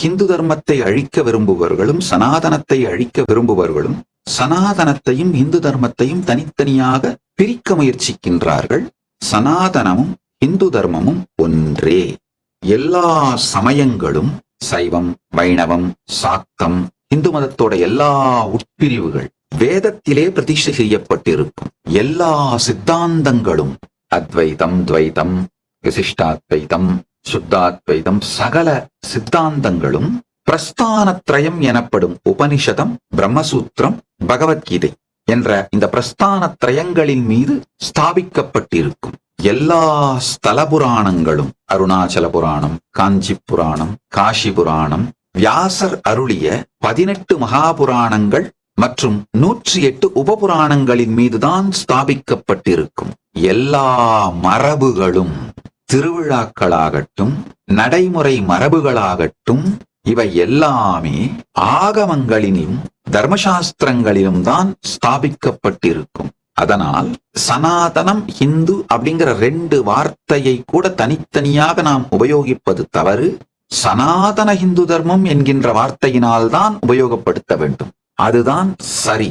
ஹிந்து தர்மத்தை அழிக்க விரும்புபவர்களும் சனாதனத்தை அழிக்க விரும்புபவர்களும் சனாதனத்தையும் இந்து தர்மத்தையும் தனித்தனியாக பிரிக்க முயற்சிக்கின்றார்கள். சனாதனமும் இந்து தர்மமும் ஒன்றே. எல்லா சமயங்களும் சைவம் வைணவம் சாக்தம் இந்து மதத்தோட எல்லா உட்பிரிவுகள் வேதத்திலே பிரதிஷ்டை செய்யப்பட்டிருக்கும். எல்லா சித்தாந்தங்களும் அத்வைதம் துவைதம் விசிஷ்டாத்வைதம் சுத்தாத்வைதம் சகல சித்தாந்தங்களும் பிரஸ்தானத்ரயம் எனப்படும் உபனிஷதம் பிரம்மசூத்திரம் பகவத்கீதை என்ற இந்த பிரஸ்தானத்ரயங்களின் மீது ஸ்தாபிக்கப்பட்டிருக்கும். எல்லா ஸ்தல புராணங்களும் அருணாச்சல புராணம் காஞ்சி புராணம் காஷி புராணம் வியாசர் அருளிய பதினெட்டு மகாபுராணங்கள் மற்றும் நூற்றி எட்டு உபபுராணங்களின் மீதுதான் ஸ்தாபிக்கப்பட்டிருக்கும். எல்லா மரபுகளும் திருவிழாக்களாகட்டும் நடைமுறை மரபுகளாகட்டும் இவை எல்லாமே ஆகமங்களிலும் தர்மசாஸ்திரங்களிலும் தான் ஸ்தாபிக்கப்பட்டிருக்கும். அதனால் சனாதனம் ஹிந்து அப்படிங்கிற ரெண்டு வார்த்தையை கூட தனித்தனியாக நாம் உபயோகிப்பது தவறு. சனாதன ஹிந்து தர்மம் என்கின்ற வார்த்தையினால் தான் உபயோகப்படுத்த வேண்டும். அதுதான் சரி.